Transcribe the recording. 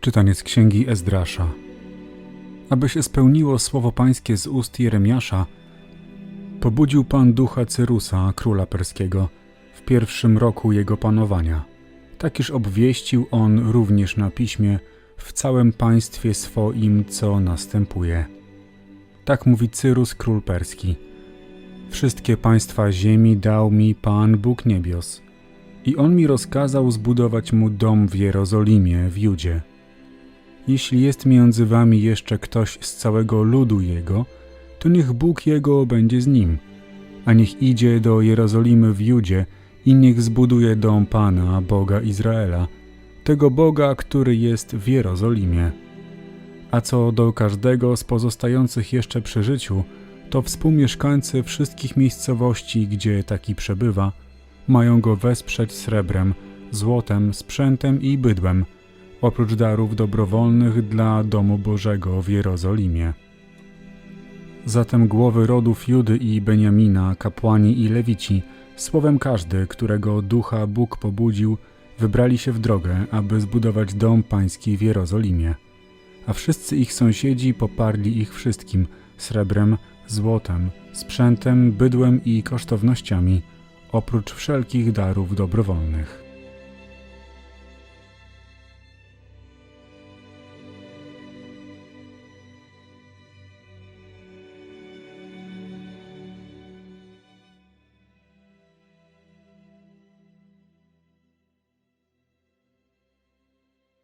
Czytanie z księgi Ezdrasza. Aby się spełniło słowo pańskie z ust Jeremiasza, pobudził Pan ducha Cyrusa, króla perskiego, w pierwszym roku jego panowania. Tak iż obwieścił on również na piśmie w całym państwie swoim, co następuje. Tak mówi Cyrus, król perski. Wszystkie państwa ziemi dał mi Pan Bóg niebios. I on mi rozkazał zbudować mu dom w Jerozolimie, w Judzie. Jeśli jest między wami jeszcze ktoś z całego ludu jego, to niech Bóg jego będzie z nim, a niech idzie do Jerozolimy w Judzie i niech zbuduje dom Pana, Boga Izraela, tego Boga, który jest w Jerozolimie. A co do każdego z pozostających jeszcze przy życiu, to współmieszkańcy wszystkich miejscowości, gdzie taki przebywa, mają go wesprzeć srebrem, złotem, sprzętem i bydłem, oprócz darów dobrowolnych dla domu Bożego w Jerozolimie. Zatem głowy rodów Judy i Beniamina, kapłani i lewici, słowem każdy, którego ducha Bóg pobudził, wybrali się w drogę, aby zbudować dom pański w Jerozolimie. A wszyscy ich sąsiedzi poparli ich wszystkim srebrem, złotem, sprzętem, bydłem i kosztownościami, oprócz wszelkich darów dobrowolnych.